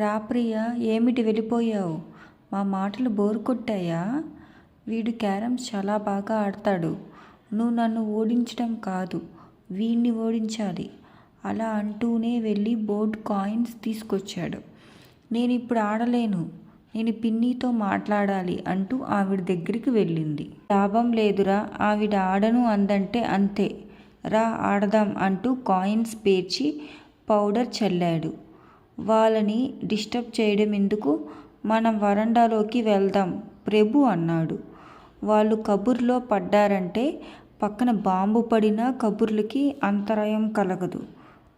రా ప్రియా ఏమిటి వెళ్ళిపోయావు? మా మాటలు బోరు కొట్టాయా వీడు క్యారమ్స్ చాలా బాగా ఆడతాడు. నువ్వు నన్ను ఓడించడం కాదు వీడిని ఓడించాలి. అలా అంటూనే వెళ్ళి బోర్డ్ కాయిన్స్ తీసుకొచ్చాడు. నేను ఇప్పుడు ఆడలేను నేను పిన్నితో మాట్లాడాలి అంటూ ఆవిడ దగ్గరికి వెళ్ళింది. లాభం లేదురా ఆవిడ ఆడను అందంటే అంతే. రా ఆడదాం అంటూ కాయిన్స్ పేర్చి పౌడర్ చల్లాడు. వాళ్ళని డిస్టర్బ్ చేయడం ఎందుకు మనం వరండాలోకి వెళ్దాం? ప్రభు అన్నాడు. వాళ్ళు కబుర్లో పడ్డారంటే పక్కన బాంబు పడినా కబుర్లకి అంతరాయం కలగదు.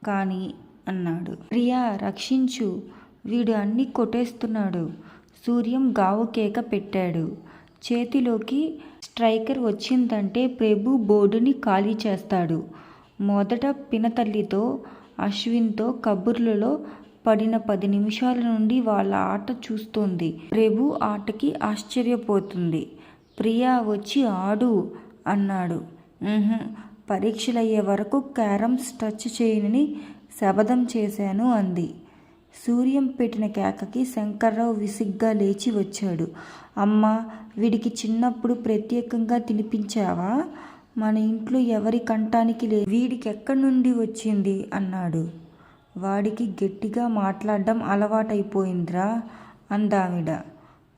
కానీ అన్నాడు. ప్రియా రక్షించు. వీడు అన్నీ కొట్టేస్తున్నాడు. సూర్యం గావు కేక పెట్టాడు. చేతిలోకి స్ట్రైకర్ వచ్చిందంటే ప్రభు బోర్డుని ఖాళీ చేస్తాడు. మొదట పినతల్లితో అశ్విన్తో కబుర్లలో పడిన పది నిమిషాల నుండి వాళ్ళ ఆట చూస్తోంది. ప్రభు ఆటకి ఆశ్చర్యపోతుంది. ప్రియా వచ్చి ఆడు అన్నాడు. పరీక్షలయ్యే వరకు క్యారమ్స్ టచ్ చేయనని శపథం చేశాను అంది. సూర్యం పెట్టిన కేకకి శంకర్రావు విసిగ్గా లేచి వచ్చాడు. అమ్మ వీడికి చిన్నప్పుడు ప్రత్యేకంగా తినిపించావా? మన ఇంట్లో ఎవరి కంటానికి లే వీడికి ఎక్కడి నుండి వచ్చింది? అన్నాడు. వాడికి గట్టిగా మాట్లాడడం అలవాటైపోయిందిరా అందావిడ.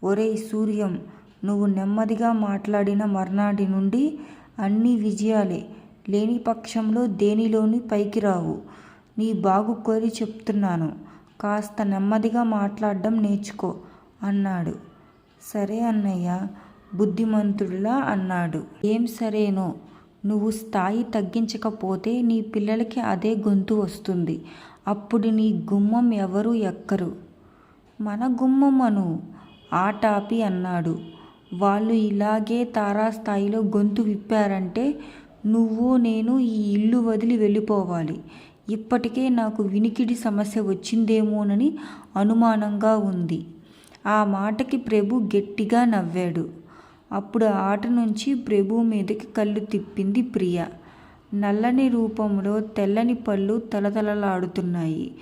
ఒరేయ్ సూర్యం నువ్వు నెమ్మదిగా మాట్లాడిన మర్నాటి నుండి అన్ని విజయాలే లేని పక్షంలో దేనిలోని పైకి రావు. నీ బాగు కోరి చెప్తున్నాను. కాస్త నెమ్మదిగా మాట్లాడడం నేర్చుకో అన్నాడు. సరే అన్నయ్య బుద్ధిమంతుడిలా అన్నాడు. ఏం సరేనో నువ్వు స్థాయి తగ్గించకపోతే నీ పిల్లలకి అదే గొంతు వస్తుంది. అప్పుడు నీ గుమ్మం ఎవరు ఎక్కరు? మన గుమ్మమ్మను ఆటాపి అన్నాడు. వాళ్ళు ఇలాగే తారాస్థాయిలో గొంతు విప్పారంటే నువ్వు నేను ఈ ఇల్లు వదిలి వెళ్ళిపోవాలి. ఇప్పటికే నాకు వినికిడి సమస్య వచ్చిందేమోనని అనుమానంగా ఉంది. ఆ మాటకి ప్రభు గట్టిగా నవ్వాడు. అప్పుడు ఆ ఆట నుంచి ప్రభు మీదకి కళ్ళు తిప్పింది ప్రియ. నల్లని రూపంలో తెల్లని పళ్ళు తలతలలాడుతున్నాయి.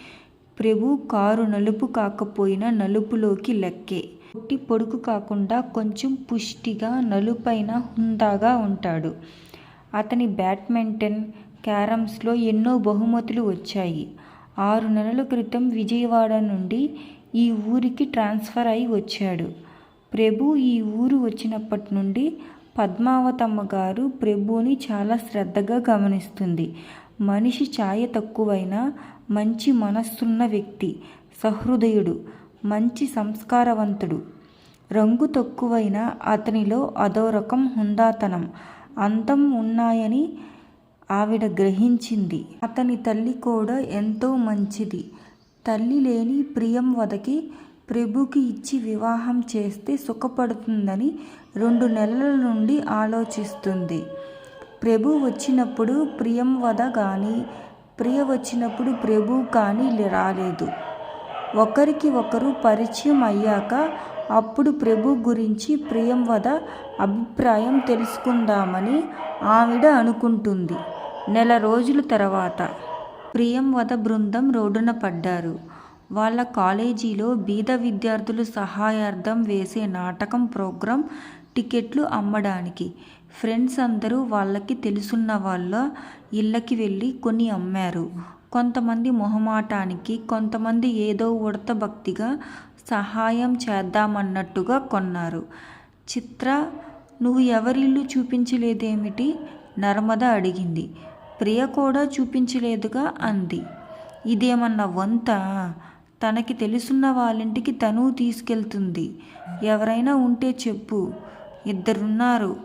ప్రభు కారు నలుపు కాకపోయినా నలుపులోకి లెక్కే. పొట్టి పొడుగు కాకుండా కొంచెం పుష్టిగా నలుపైన హుందాగా ఉంటాడు. అతని బ్యాడ్మింటన్ క్యారమ్స్లో ఎన్నో బహుమతులు వచ్చాయి. ఆరు నెలల క్రితం విజయవాడ నుండి ఈ ఊరికి ట్రాన్స్ఫర్ అయి వచ్చాడు. ప్రభు ఈ ఊరు వచ్చినప్పటి నుండి పద్మావతమ్మ గారు ప్రభుని చాలా శ్రద్ధగా గమనిస్తుంది. మనిషి ఛాయ తక్కువైనా మంచి మనస్సున్న వ్యక్తి సహృదయుడు మంచి సంస్కారవంతుడు. రంగు తక్కువైన అతనిలో అదో రకం హుందాతనం అందం ఉన్నాయని ఆవిడ గ్రహించింది. అతని తల్లి కూడా ఎంతో మంచిది. తల్లి లేని ప్రియం వదకి ప్రభుకి ఇచ్చి వివాహం చేస్తే సుఖపడుతుందని రెండు నెలల నుండి ఆలోచిస్తుంది. ప్రభు వచ్చినప్పుడు ప్రియం వద కానీ ప్రియ వచ్చినప్పుడు ప్రభు కానీ రాలేదు. ఒకరికి ఒకరు పరిచయం అయ్యాక అప్పుడు ప్రభు గురించి ప్రియం వద అభిప్రాయం తెలుసుకుందామని ఆవిడ అనుకుంటుంది. నెల రోజుల తర్వాత ప్రియం వద బృందం రోడ్డున పడ్డారు. వాళ్ళ కాలేజీలో బీద విద్యార్థులు సహాయార్థం వేసే నాటకం ప్రోగ్రాం టికెట్లు అమ్మడానికి. ఫ్రెండ్స్ అందరూ వాళ్ళకి తెలుసున్న వాళ్ళ ఇళ్ళకి వెళ్ళి కొని అమ్మారు. కొంతమంది మొహమాటానికి కొంతమంది ఏదో ఉడత భక్తిగా సహాయం చేద్దామన్నట్టుగా కొన్నారు. చిత్ర నువ్వు ఎవరిల్లు చూపించలేదేమిటి? నర్మద అడిగింది. ప్రియ కూడా చూపించలేదుగా అంది. ఇదేమన్నా వంత? తనకి తెలుసున్న వాళ్ళింటికి తను తీసుకెళ్తుంది. ఎవరైనా ఉంటే చెప్పు. ఇద్దరున్నారు.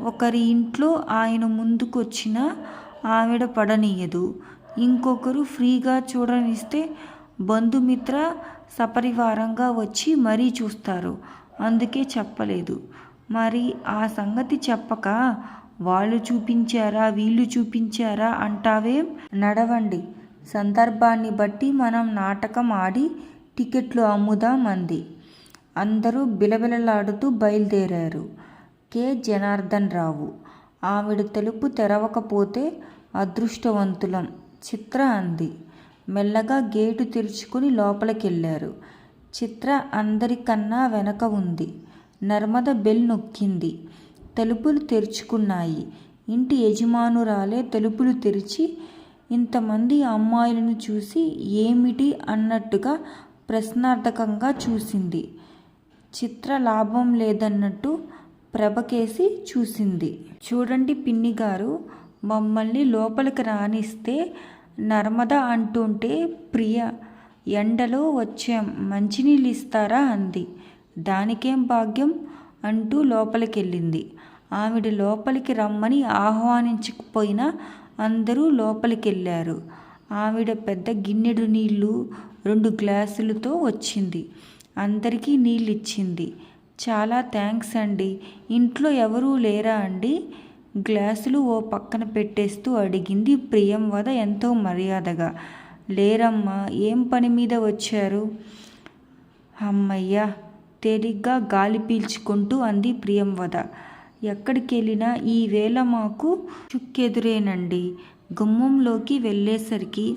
ఒకరి ఇంట్లో ఆయన ముందుకొచ్చిన ఆవిడ పడనీయదు. ఇంకొకరు ఫ్రీగా చూడనిస్తే బంధుమిత్ర సపరివారంగా వచ్చి మరీ చూస్తారు. అందుకే చెప్పలేదు. మరి ఆ సంగతి చెప్పక వాళ్ళు చూపించారా వీళ్ళు చూపించారా అంటావేం? నడవండి. సందర్భాన్ని బట్టి మనం నాటకం ఆడి టికెట్లు అమ్ముదాం అంది అందరూ బిలబిలలాడుతూ బయలుదేరారు. కె. జనార్దన్ రావు. ఆవిడ తలుపు తెరవకపోతే అదృష్టవంతులం చిత్ర అంది. మెల్లగా గేటు తెరుచుకుని లోపలికెళ్ళారు చిత్ర అందరికన్నా వెనక ఉంది. నర్మద బెల్ నొక్కింది. తలుపులు తెరుచుకున్నాయి. ఇంటి యజమానురాలే తలుపులు తెరిచి ఇంతమంది అమ్మాయిలను చూసి ఏమిటి అన్నట్టుగా ప్రశ్నార్థకంగా చూసింది. చిత్ర లాభం లేదన్నట్టు ప్రభకేసి చూసింది. చూడండి పిన్ని గారు మమ్మల్ని లోపలికి రానిస్తే నర్మద అంటుంటే ప్రియ ఎండలో వచ్చాం మంచినీళ్ళు ఇస్తారా అంది. దానికేం భాగ్యం? అంటూ లోపలికెళ్ళింది. ఆవిడ లోపలికి రమ్మని ఆహ్వానించకపోయినా అందరూ లోపలికెళ్ళారు. ఆవిడ పెద్ద గిన్నెడు నీళ్ళు రెండు గ్లాసులతో వచ్చింది. అందరికీ నీళ్ళు ఇచ్చింది చాలా థ్యాంక్స్ అండి. ఇంట్లో ఎవరూ లేరా అండి? గ్లాసులు ఓ పక్కన పెట్టేస్తూ అడిగింది ప్రియం వద ఎంతో మర్యాదగా. లేరమ్మా ఏం పని మీద వచ్చారు? అమ్మయ్యా తేలిగ్గా గాలి పీల్చుకుంటూ అంది ప్రియంవద ఎక్కడికి వెళ్ళినా ఈ వేళ మాకు చుక్కెదురేనండి. గుమ్మంలోకి వెళ్ళేసరికి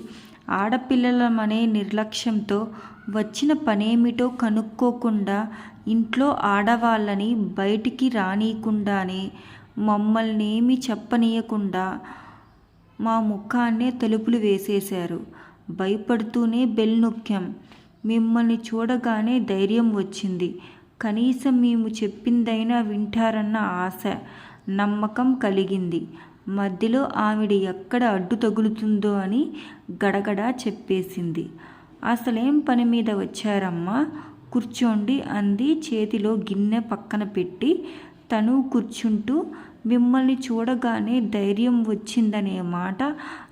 ఆడపిల్లలమనే నిర్లక్ష్యంతో వచ్చిన పనేమిటో కనుక్కోకుండా ఇంట్లో ఆడవాళ్ళని బయటికి రానీయకుండానే మమ్మల్నేమి చెప్పనీయకుండా మా ముఖాన్నే తలుపులు వేసేశారు. భయపడుతూనే బెల్ నొక్కాం. మిమ్మల్ని చూడగానే ధైర్యం వచ్చింది. కనీసం మేము చెప్పిందైనా వింటారన్న ఆశ నమ్మకం కలిగింది. మధ్యలో ఆవిడ ఎక్కడ అడ్డు తగులుతుందో అని గడగడా చెప్పేసింది. అసలేం పని మీద వచ్చారమ్మా? కూర్చోండి అంది చేతిలో గిన్నె పక్కన పెట్టి. తను కూర్చుంటూ మిమ్మల్ని చూడగానే ధైర్యం వచ్చిందనే మాట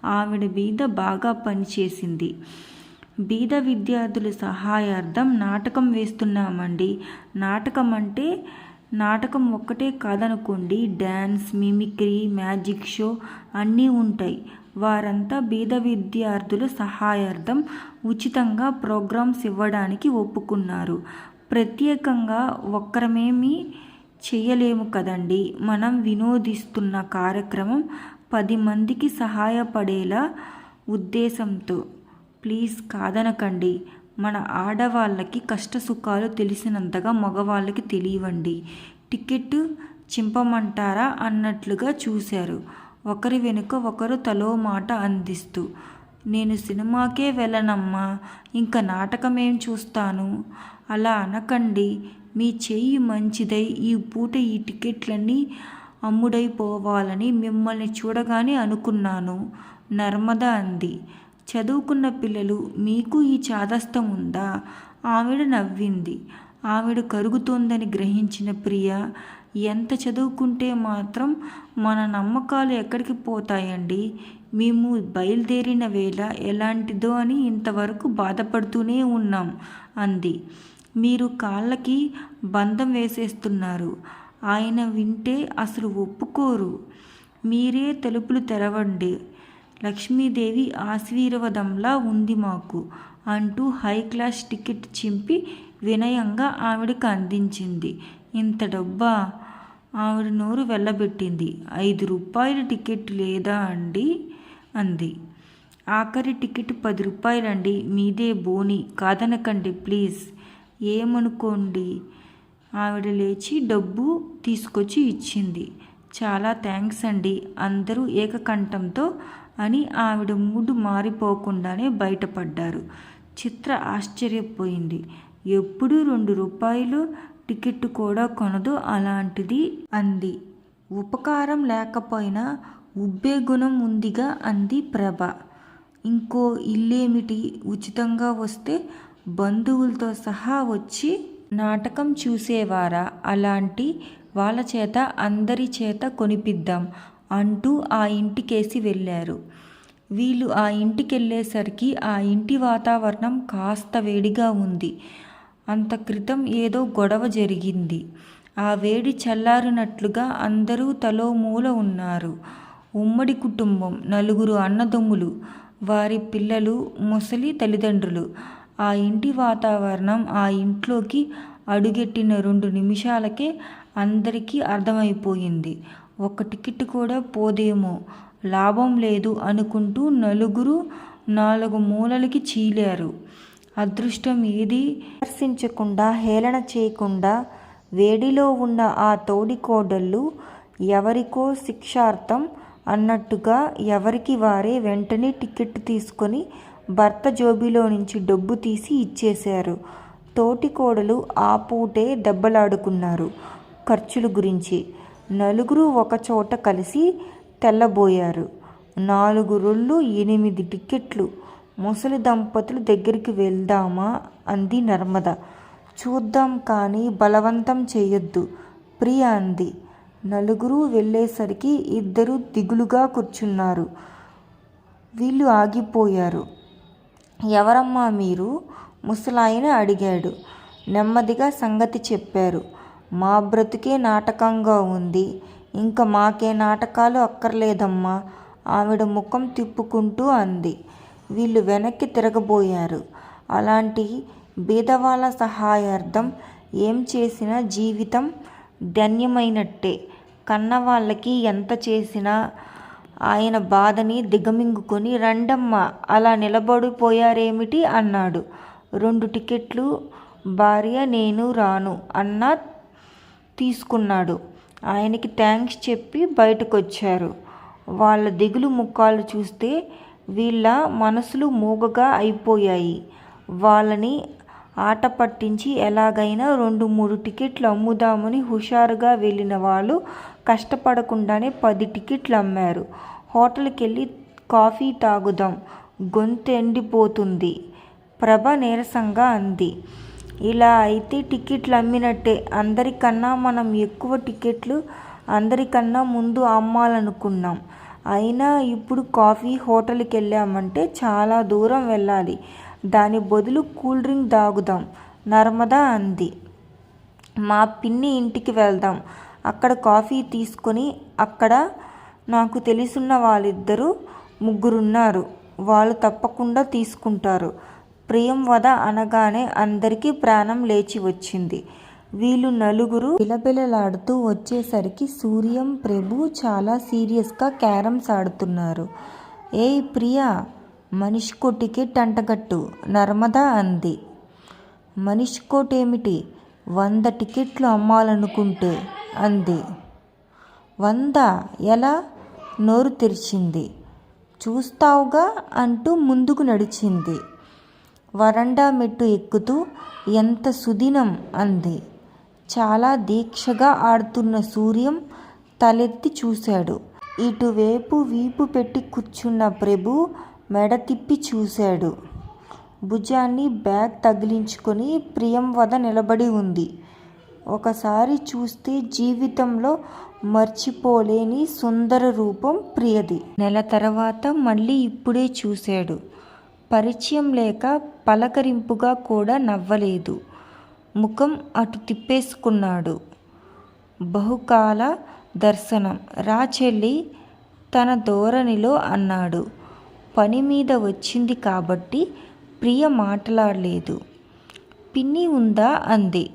ఆవిడ మీద బాగా పనిచేసింది. బీద విద్యార్థుల సహాయార్థం నాటకం వేస్తున్నామండి. నాటకం అంటే నాటకం ఒక్కటే కాదనుకోండి డ్యాన్స్ మిమిక్రీ మ్యాజిక్ షో అన్నీ ఉంటాయి. వారంతా బీద విద్యార్థుల సహాయార్థం ఉచితంగా ప్రోగ్రామ్స్ ఇవ్వడానికి ఒప్పుకున్నారు. ప్రత్యేకంగా ఒక్కరమేమీ చేయలేము కదండి. మనం వినోదిస్తున్న కార్యక్రమం పది మందికి సహాయపడేలా ఉద్దేశంతో. ప్లీజ్ కాదనకండి. మన ఆడవాళ్ళకి కష్ట సుఖాలు తెలిసినంతగా మగవాళ్ళకి తెలియవండి. టికెట్ చింపమంటారా అన్నట్లుగా చూశారు. ఒకరి వెనుక ఒకరు తలో మాట అందిస్తూ నేను సినిమాకే వెళ్ళనమ్మా ఇంకా నాటకమేం చూస్తాను అలా అనకండి. మీ చెయ్యి మంచిదై ఈ పూట ఈ టికెట్లన్నీ అమ్ముడైపోవాలని మిమ్మల్ని చూడగానే అనుకున్నాను నర్మద అంది. చదువుకున్న పిల్లలు మీకు ఈ చాదస్తం ఉందా? ఆవిడ నవ్వింది. ఆవిడ కరుగుతోందని గ్రహించిన ప్రియ ఎంత చదువుకుంటే మాత్రం మన నమ్మకాలు ఎక్కడికి పోతాయండి? మేము బయలుదేరిన వేళ ఎలాంటిదో అని ఇంతవరకు బాధపడుతూనే ఉన్నాం అంది. మీరు కాళ్ళకి బంధం వేసేస్తున్నారు. ఆయన వింటే అసలు ఒప్పుకోరు. మీరే తలుపులు తెరవండి. లక్ష్మీదేవి ఆశీర్వదంలా ఉంది మాకు అంటూ హై క్లాస్ టికెట్ చింపి వినయంగా ఆవిడకి అందించింది. ఇంత డబ్బా ఆవిడ నోరు వెళ్ళబెట్టింది ఐదు రూపాయల టికెట్ లేదా అండి? అంది. ఆఖరి టికెట్ పది రూపాయలండి. మీదే బోని. కాదనకండి ప్లీజ్. ఏమనుకోండి? ఆవిడ లేచి డబ్బు తీసుకొచ్చి ఇచ్చింది. చాలా థ్యాంక్స్ అండి. అందరూ ఏకకంఠంతో అని ఆవిడ మూడు మారిపోకుండానే బయటపడ్డారు. చిత్ర ఆశ్చర్యపోయింది. ఎప్పుడు రెండు రూపాయలు టికెట్ కూడా కొనదు అలాంటిది అంది. ఉపకారం లేకపోయినా ఉబ్బే గుణం ఉందిగా అంది ప్రభ. ఇంకో ఇల్లేమిటి? ఉచితంగా వస్తే బంధువులతో సహా వచ్చి నాటకం చూసేవారా? అలాంటి వాళ్ళ చేత అందరి చేత కొనిపిద్దాం. అంటూ ఆ ఇంటికేసి వెళ్ళారు. వీళ్ళు ఆ ఇంటికెళ్ళేసరికి ఆ ఇంటి వాతావరణం కాస్త వేడిగా ఉంది. అంత క్రితం ఏదో గొడవ జరిగింది. ఆ వేడి చల్లారినట్లుగా అందరూ తలో మూల ఉన్నారు. ఉమ్మడి కుటుంబం నలుగురు అన్నదమ్ములు వారి పిల్లలు ముసలి తల్లిదండ్రులు. ఆ ఇంటి వాతావరణం ఆ ఇంట్లోకి అడుగెట్టిన రెండు నిమిషాలకే అందరికీ అర్థమైపోయింది. ఒక టికెట్ కూడా పోదేమో. లాభం లేదు అనుకుంటూ నలుగురు నాలుగు మూలలకి చీలారు. అదృష్టం ఏది? విమర్శించకుండా హేళన చేయకుండా వేడిలో ఉన్న ఆ తోడికోడళ్ళు ఎవరికో శిక్షార్థం అన్నట్టుగా ఎవరికి వారే వెంటనే టికెట్ తీసుకొని భర్త జోబీలో నుంచి డబ్బు తీసి ఇచ్చేశారు. తోటికోడలు ఆ పూటే దెబ్బలాడుకున్నారు. ఖర్చుల గురించి. నలుగురు ఒకచోట కలిసి తెల్లబోయారు. నాలుగు రొళ్ళు ఎనిమిది టికెట్లు ముసలి దంపతుల దగ్గరికి వెళ్దామా? అంది నర్మద. చూద్దాం కానీ బలవంతం చేయొద్దు ప్రియ అంది. నలుగురు వెళ్ళేసరికి ఇద్దరు దిగులుగా కూర్చున్నారు. వీళ్ళు ఆగిపోయారు. ఎవరమ్మా మీరు? ముసలాయన అడిగాడు. నెమ్మదిగా సంగతి చెప్పారు. మా బ్రతుకే నాటకంగా ఉంది. ఇంకా మాకే నాటకాలు అక్కర్లేదమ్మా. ఆవిడ ముఖం తిప్పుకుంటూ అంది. వీళ్ళు వెనక్కి తిరగబోయారు. అలాంటి బీదవాళ్ళ సహాయార్థం ఏం చేసినా జీవితం ధన్యమైనట్టే. కన్నవాళ్ళకి ఎంత చేసినా ఆయన బాధని దిగమింగుకొని రండమ్మ అలా నిలబడిపోయారేమిటి అన్నాడు. రెండు టికెట్లు భార్య నేను రాను అన్న తీసుకున్నాడు. ఆయనకి థ్యాంక్స్ చెప్పి బయటకు వచ్చారు వాళ్ళ దిగులు ముఖాలు చూస్తే వీళ్ళ మనసులు మూగగా అయిపోయాయి. వాళ్ళని ఆట పట్టించి ఎలాగైనా రెండు మూడు టికెట్లు అమ్ముదామని హుషారుగా వెళ్ళిన వాళ్ళు కష్టపడకుండానే పది టికెట్లు అమ్మారు. హోటల్కి వెళ్ళి కాఫీ తాగుదాం. గొంతు ఎండిపోతుంది. ప్రభ నీరసంగా అంది. ఇలా అయితే టికెట్లు అమ్మినట్టే. అందరికన్నా మనం ఎక్కువ టికెట్లు అందరికన్నా ముందు అమ్మాలనుకున్నాం. అయినా ఇప్పుడు కాఫీ హోటల్కి వెళ్ళామంటే చాలా దూరం వెళ్ళాలి. దాని బదులు కూల్ డ్రింక్ తాగుదాం. నర్మదా అంది. మా పిన్ని ఇంటికి వెళ్దాం. అక్కడ కాఫీ తీసుకొని అక్కడ నాకు తెలిసిన వాళ్ళిద్దరూ ముగ్గురున్నారు. వాళ్ళు తప్పకుండా తీసుకుంటారు. ప్రియం వద అనగానే అందరికీ ప్రాణం లేచి వచ్చింది. వీళ్ళు నలుగురు బిలబిలలాడుతూ వచ్చేసరికి సూర్యం ప్రభు చాలా సీరియస్గా క్యారమ్స్ ఆడుతున్నారు. ఏ ప్రియా మనిషికో టికెట్ అంటగట్టు నర్మదా అంది. మనిషికోటేమిటి? వంద టికెట్లు అమ్మాలనుకుంటే అంది. వంద? ఎలా? నోరు తెరిచింది. చూస్తావుగా అంటూ ముందుకు నడిచింది. వరండా మెట్టు ఎక్కుతూ ఎంత సుదినం అంది. చాలా దీక్షగా ఆడుతున్న సూర్యం తలెత్తి చూశాడు. ఇటువైపు వీపు పెట్టి కూర్చున్న ప్రభు మెడ తిప్పి చూశాడు. భుజాన్ని బ్యాగ్ తగిలించుకొని ప్రియం వద నిలబడి ఉంది. ఒకసారి చూస్తే జీవితంలో మర్చిపోలేని సుందర రూపం ప్రియది. నెల తర్వాత మళ్ళీ ఇప్పుడే చూశాడు. పరిచయం లేక పలకరింపుగా కూడా నవ్వలేదు. ముఖం అటు తిప్పేసుకున్నాడు. బహుకాల దర్శనం. రాచెల్లి తన ధోరణిలో అన్నాడు. పని మీద వచ్చింది కాబట్టి ప్రియ మాట్లాడలేదు. పిన్ని ఉందా? అంది.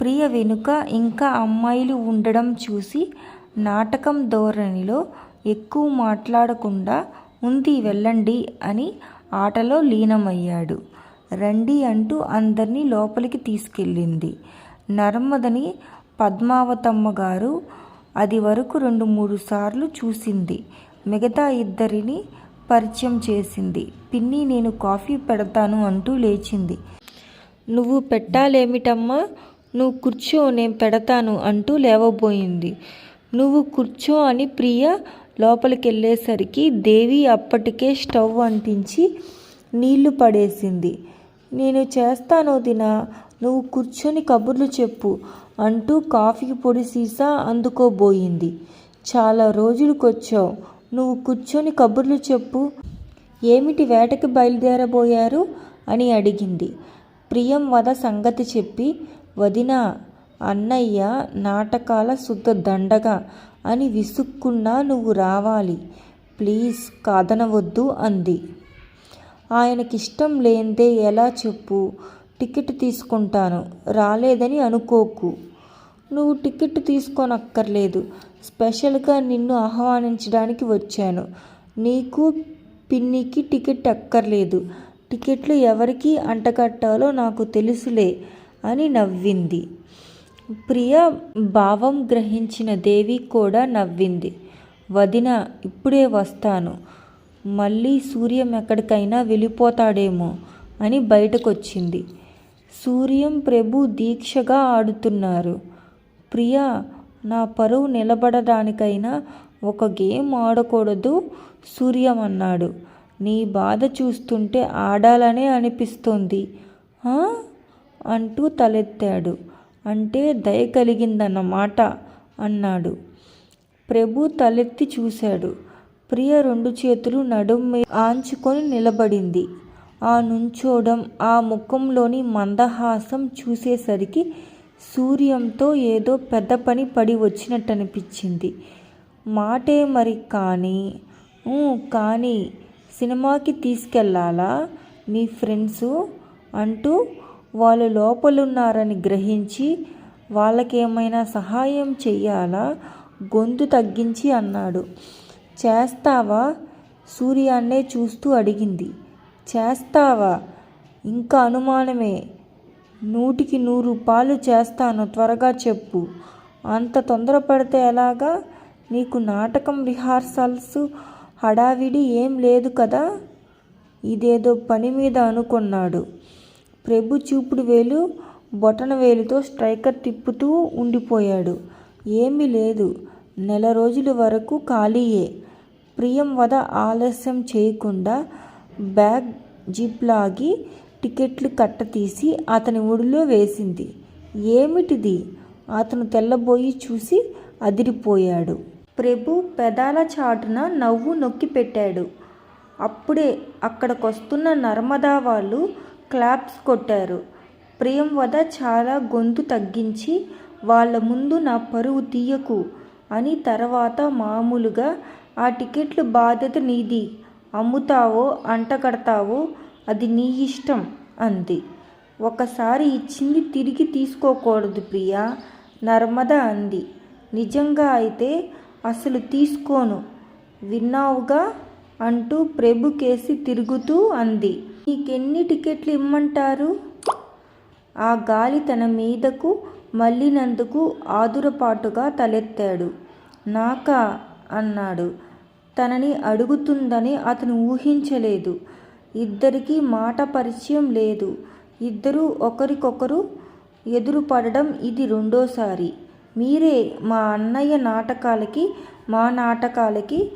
ప్రియ వెనుక ఇంకా అమ్మాయిలు ఉండడం చూసి నాటకం ధోరణిలో ఎక్కువ మాట్లాడకుండా ఉంది వెళ్ళండి అని ఆటలో లీనమయ్యాడు. రండి అంటూ అందరినీ లోపలికి తీసుకెళ్ళింది. నర్మదని పద్మావతమ్మ గారు అది వరకు రెండు మూడు సార్లు చూసింది. మిగతా ఇద్దరిని పరిచయం చేసింది. పిన్ని నేను కాఫీ పెడతాను అంటూ లేచింది. నువ్వు పెట్టాలేమిటమ్మా? నువ్వు కూర్చో నేను పెడతాను అంటూ లేవబోయింది. నువ్వు కూర్చో అని ప్రియ లోపలికి వెళ్ళేసరికి దేవి అప్పటికే స్టవ్ అంటించి నీళ్ళు పడేసింది. నేను చేస్తాను దినా నువ్వు కూర్చొని కబుర్లు చెప్పు అంటూ కాఫీ పొడి సీసా అందుకోబోయింది. చాలా రోజులకొచ్చావు నువ్వు కూర్చొని కబుర్లు చెప్పు. ఏమిటి వేటకి బయలుదేరబోయారు? అని అడిగింది. ప్రియం వద సంగతి చెప్పి వదిన అన్నయ్య నాటకాల శుద్ధ దండగా అని విసుక్కున్నా నువ్వు రావాలి. ప్లీజ్ కాదనవద్దు అంది. ఆయనకిష్టం లేందే ఎలా చెప్పు? టికెట్ తీసుకుంటాను. రాలేదని అనుకోకు. నువ్వు టికెట్ తీసుకోనక్కర్లేదు. స్పెషల్గా నిన్ను ఆహ్వానించడానికి వచ్చాను. నీకు పిన్నికి టికెట్ అక్కర్లేదు. టికెట్లు ఎవరికి అంటకట్టాలో నాకు తెలుసులే అని నవ్వింది. ప్రియ భావం గ్రహించిన దేవి కూడా నవ్వింది. వదిన ఇప్పుడే వస్తాను. మళ్ళీ సూర్యం ఎక్కడికైనా వెళ్ళిపోతాడేమో అని బయటకొచ్చింది. సూర్యం ప్రభు దీక్షగా ఆడుతున్నారు. ప్రియ నా పరువు నిలబడడానికైనా ఒక గేమ్ ఆడకూడదు సూర్యం అన్నాడు. నీ బాధ చూస్తుంటే ఆడాలనే అనిపిస్తోంది. అంటూ తలెత్తాడు. అంటే దయ కలిగిందన్నమాట అన్నాడు. ప్రభు తలెత్తి చూశాడు. ప్రియ రెండు చేతులు నడుం మీద ఆంచుకొని నిలబడింది. ఆ నుంచోడం ఆ ముఖంలోని మందహాసం చూసేసరికి సూర్యంతో ఏదో పెద్ద పని పడి వచ్చినట్టు అనిపించింది మాటే మరి కానీ కానీ సినిమాకి తీసుకెళ్ళాలా మీ ఫ్రెండ్సు? అంటూ వాళ్ళు లోపలున్నారని గ్రహించి వాళ్ళకేమైనా సహాయం చెయ్యాలా? గొంతు తగ్గించి అన్నాడు. చేస్తావా? సూర్యాన్నే చూస్తూ అడిగింది. చేస్తావా? ఇంకా అనుమానమే. నూటికి నూరు పాలు చేస్తాను త్వరగా చెప్పు. అంత తొందరపడితే ఎలాగా? నీకు నాటకం రిహార్సల్స్ హడావిడి ఏం లేదు కదా? ఇదేదో పని మీద అనుకున్నాడు. ప్రభు చూపుడు వేలు బొటన వేలుతో స్ట్రైకర్ తిప్పుతూ ఉండిపోయాడు. ఏమీ లేదు. నెల రోజుల వరకు ఖాళీయే. ప్రియం వద ఆలస్యం చేయకుండా బ్యాగ్ జిప్ లాగి టికెట్లు కట్ట తీసి అతని ఒడిలో వేసింది. ఏమిటిది? అతను తెల్లబోయి చూసి అదిరిపోయాడు. ప్రభు పెదాల చాటున నవ్వు నొక్కి పెట్టాడు అప్పుడే అక్కడికొస్తున్న నర్మదా వాళ్ళు క్లాప్స్ కొట్టారు. ప్రియం వద చాలా గొంతు తగ్గించి వాళ్ళ ముందు నా పరువు తీయకు అని తర్వాత మామూలుగా ఆ టికెట్లు బాధ్యత నీది. అమ్ముతావో అంటకడతావో అది నీ ఇష్టం అంది. ఒకసారి ఇచ్చింది తిరిగి తీసుకోకూడదు ప్రియా నర్మద అంది. నిజంగా అయితే అసలు తీసుకోను. విన్నావుగా? అంటూ ప్రభు కేసి తిరుగుతూ అంది. నీకెన్ని టికెట్లు ఇమ్మంటారు? ఆ గాలి తన మీదకు మళ్ళినందుకు ఆదురపాటుగా తలెత్తాడు. నాకా? అన్నాడు. తనని అడుగుతుందని అతను ఊహించలేదు. ఇద్దరికీ మాట పరిచయం లేదు. ఇద్దరూ ఒకరికొకరు ఎదురుపడడం ఇది రెండోసారి. మీరే మా అన్నయ్య నాటకాలకి మా నాటకాలకి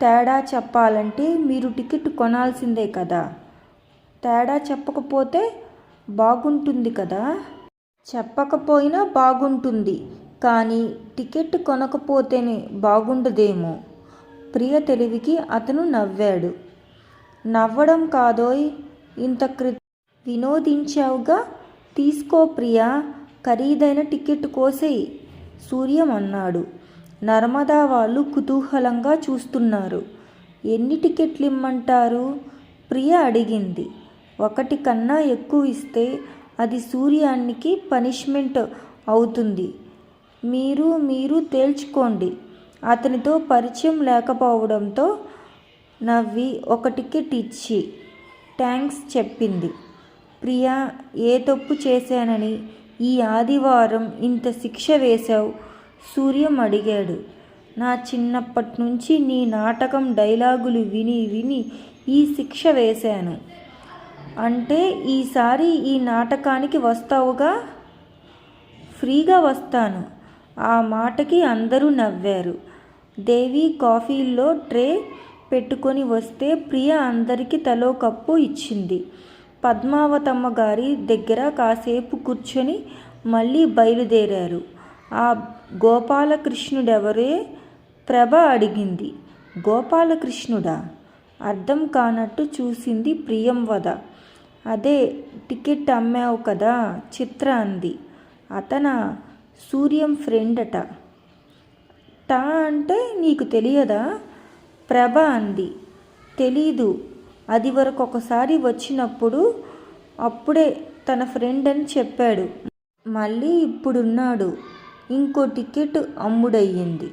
తేడా చెప్పాలంటే మీరు టికెట్ కొనాల్సిందే కదా? తేడా చెప్పకపోతే బాగుంటుంది కదా? చెప్పకపోయినా బాగుంటుంది. కానీ టికెట్ కొనకపోతేనే బాగుండదేమో? ప్రియ తెలివికి అతను నవ్వాడు. నవ్వడం కాదోయ్ ఇంత కృ వినోదించావుగా? తీసుకో ప్రియా ఖరీదైన టికెట్ కోసేయి సూర్యం అన్నాడు. నర్మదా వాళ్ళు కుతూహలంగా చూస్తున్నారు. ఎన్ని టికెట్లు ఇమ్మంటారు? ప్రియ అడిగింది. ఒకటి కన్నా ఎక్కువ ఇస్తే అది సూర్యానికి పనిష్మెంట్ అవుతుంది. మీరు మీరు తేల్చుకోండి. అతనితో పరిచయం లేకపోవడంతో నవ్వి ఒక టికెట్ ఇచ్చి థ్యాంక్స్ చెప్పింది. ప్రియా ఏ తప్పు చేశానని ఈ ఆదివారం ఇంత శిక్ష వేశావు? సూర్యం అడిగాడు. నా చిన్నప్పటి నుంచి నీ నాటకం డైలాగులు విని విని ఈ శిక్ష వేశాను. అంటే ఈసారి ఈ నాటకానికి వస్తావుగా? ఫ్రీగా వస్తాను. ఆ మాటకి అందరూ నవ్వారు. దేవి కాఫీల్లో ట్రే పెట్టుకొని వస్తే ప్రియ అందరికీ తలో కప్పు ఇచ్చింది. పద్మావతమ్మ గారి దగ్గర కాసేపు కూర్చొని మళ్ళీ బయలుదేరారు. ఆ గోపాలకృష్ణుడెవరే? ప్రభ అడిగింది. గోపాలకృష్ణుడా? అర్థం కానట్టు చూసింది ప్రియంవద. అదే టికెట్ అమ్మావు కదా చిత్ర అంది. అతన సూర్యం ఫ్రెండ్ అట టా అంటే నీకు తెలియదా? ప్రభ అంది. తెలీదు. అది వరకు ఒకసారి వచ్చినప్పుడు అప్పుడే తన ఫ్రెండ్ అని చెప్పాడు. మళ్ళీ ఇప్పుడున్నాడు. ఇంకో టికెట్ అమ్ముడయ్యింది.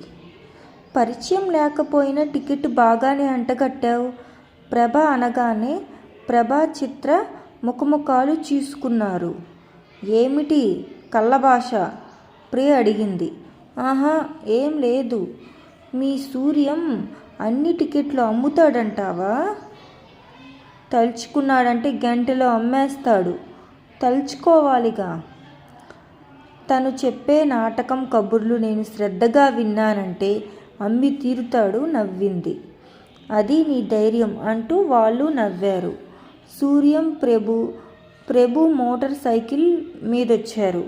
పరిచయం లేకపోయినా టికెట్ బాగానే అంటగట్టావు? ప్రభ అనగానే ప్రభా చిత్ర ముఖముఖాలు చీసుకున్నారు. ఏమిటి? కళ్ళభాష? ప్రియ అడిగింది. ఆహా ఏం లేదు. మీ సూర్యం అన్ని టికెట్లు అమ్ముతాడంటావా? తలుచుకున్నాడంటే గంటలో అమ్మేస్తాడు. తలుచుకోవాలిగా. తను చెప్పే నాటకం కబుర్లు నేను శ్రద్ధగా విన్నానంటే అమ్మి తీరుతాడు నవ్వింది. అది నీ ధైర్యం అంటూ వాళ్ళు నవ్వారు. సూర్యం ప్రభు ప్రభు మోటార్ సైకిల్ మీదొచ్చారు.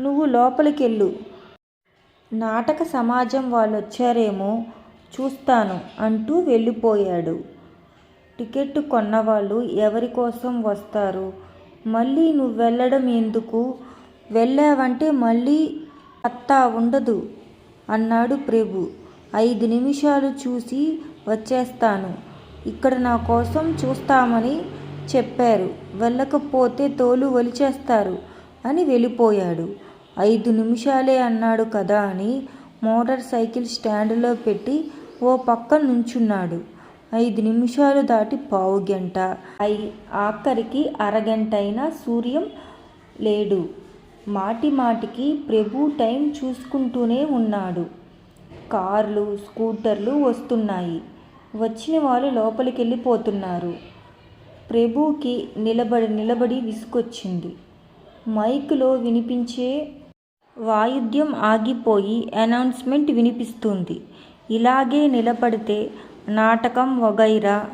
నువ్వు లోపలికెళ్ళు. నాటక సమాజం వాళ్ళు వచ్చారేమో చూస్తాను అంటూ వెళ్ళిపోయాడు. టికెట్ కొన్నవాళ్ళు ఎవరి కోసం వస్తారు? మళ్ళీ నువ్వు వెళ్ళడం ఎందుకు? వెళ్ళావంటే మళ్ళీ అత్తా ఉండదు అన్నాడు ప్రభు. ఐదు నిమిషాలు చూసి వచ్చేస్తాను. ఇక్కడ నా కోసం చూస్తామని చెప్పారు. వెళ్ళకపోతే తోలు వలిచేస్తారు అని వెళ్ళిపోయాడు. ఐదు నిమిషాలే అన్నాడు కదా అని మోటార్ సైకిల్ స్టాండ్లో పెట్టి ఓ పక్క నుంచున్నాడు. ఐదు నిమిషాలు దాటి పావు గంట. ఐ ఆఖరికి అరగంట అయినా సూర్యం లేడు. మాటి మాటికి ప్రభు టైం చూసుకుంటూనే ఉన్నాడు. కార్లు స్కూటర్లు వస్తున్నాయి. వచ్చిన వాళ్ళు లోపలికి వెళ్ళిపోతున్నారు ప్రభుకి నిలబడి నిలబడి విసుకొచ్చింది మైక్లో వినిపించే వాయిద్యం ఆగిపోయి అనౌన్స్మెంట్ వినిపిస్తుంది. ఇలాగే నిలబడితే నాటకం వగైరా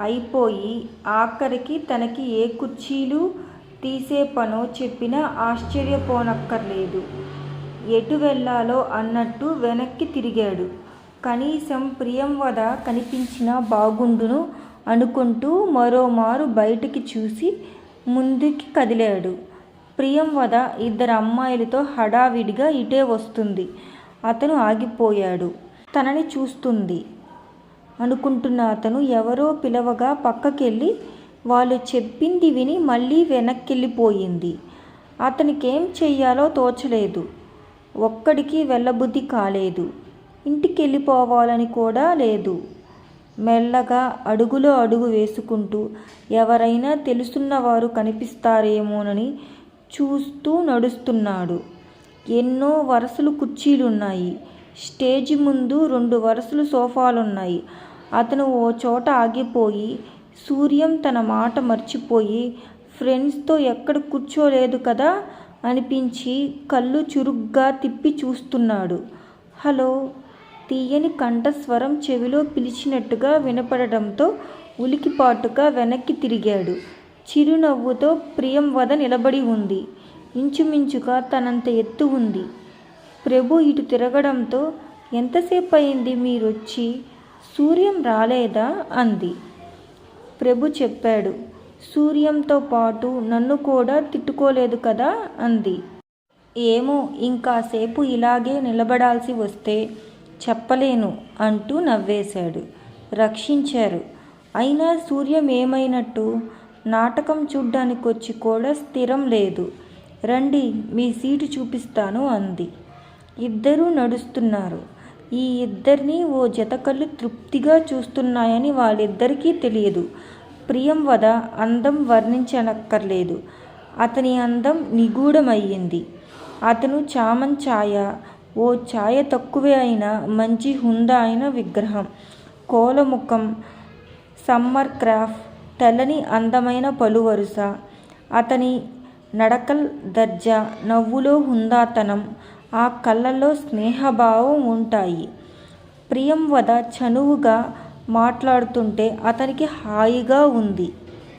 అయిపోయి ఆఖరికి తనకి ఏ కుర్చీలు తీసే పనో చెప్పినా ఆశ్చర్యపోనక్కర్లేదు. ఎటు వెళ్ళాలో అన్నట్టు వెనక్కి తిరిగాడు. కనీసం ప్రియంవద కనిపించినా బాగుండును అనుకుంటూ మరోమారు బయటికి చూసి ముందుకి కదిలాడు. ప్రియంవద ఇద్దరు అమ్మాయిలతో హడావిడిగా ఇటే వస్తుంది. అతను ఆగిపోయాడు. తనని చూస్తుంది. అనుకుంటున్న అతను ఎవరో పిలవగా పక్కకెళ్ళి వాళ్ళు చెప్పింది విని మళ్ళీ వెనక్కిళ్ళిపోయింది. అతనికేం చెయ్యాలో తోచలేదు. ఒక్కడికి వెళ్ళబుద్ధి కాలేదు. ఇంటికి వెళ్ళిపోవాలని కూడా లేదు. మెల్లగా అడుగులో అడుగు వేసుకుంటూ ఎవరైనా తెలుసున్నవారు కనిపిస్తారేమోనని చూస్తూ నడుస్తున్నాడు. ఎన్నో వరుసలు కుర్చీలున్నాయి. స్టేజి ముందు రెండు వరుసలు సోఫాలున్నాయి. అతను ఓ చోట ఆగిపోయి సూర్యం తన మాట మర్చిపోయి ఫ్రెండ్స్తో ఎక్కడ కూర్చోలేదు కదా? అనిపించి కళ్ళు చురుగ్గా తిప్పి చూస్తున్నాడు. హలో తీయని కంఠస్వరం చెవిలో పిలిచినట్టుగా వినపడడంతో ఉలికిపాటుగా వెనక్కి తిరిగాడు. చిరునవ్వుతో ప్రియం వద నిలబడి ఉంది. ఇంచుమించుగా తనంత ఎత్తు ఉంది. ప్రభు ఇటు తిరగడంతో ఎంతసేపు అయింది మీరొచ్చి? సూర్యం రాలేదా అంది. ప్రభు చెప్పాడు సూర్యంతో పాటు నన్ను కూడా తిట్టుకోలేదు కదా అంది. ఏమో ఇంకాసేపు ఇలాగే నిలబడాల్సి వస్తే చెప్పలేను అంటూ నవ్వేశాడు. రక్షించారు. అయినా సూర్యం ఏమైనట్టు నాటకం చూడ్డానికొచ్చి కూడా స్థిరం లేదు. రండి మీ సీటు చూపిస్తాను అంది. ఇద్దరూ నడుస్తున్నారు. ఈ ఇద్దరిని ఓ జతకళ్ళు తృప్తిగా చూస్తున్నాయని వాళ్ళిద్దరికీ తెలియదు. ప్రియం వద అందం వర్ణించనక్కర్లేదు. అతని అందం నిగూఢమయ్యింది. అతను చామన్ ఛాయ ఓ ఛాయ తక్కువే అయినా మంచి హుందా అయిన విగ్రహం. కోలముఖం సమ్మర్ క్రాఫ్ట్ తెల్లని అందమైన పలువరుస అతని నడకల్ దర్జా నవ్వులో హుందాతనం ఆ కళ్ళల్లో స్నేహభావం ఉంటాయి. ప్రియం వద చనువుగా మాట్లాడుతుంటే అతనికి హాయిగా ఉంది.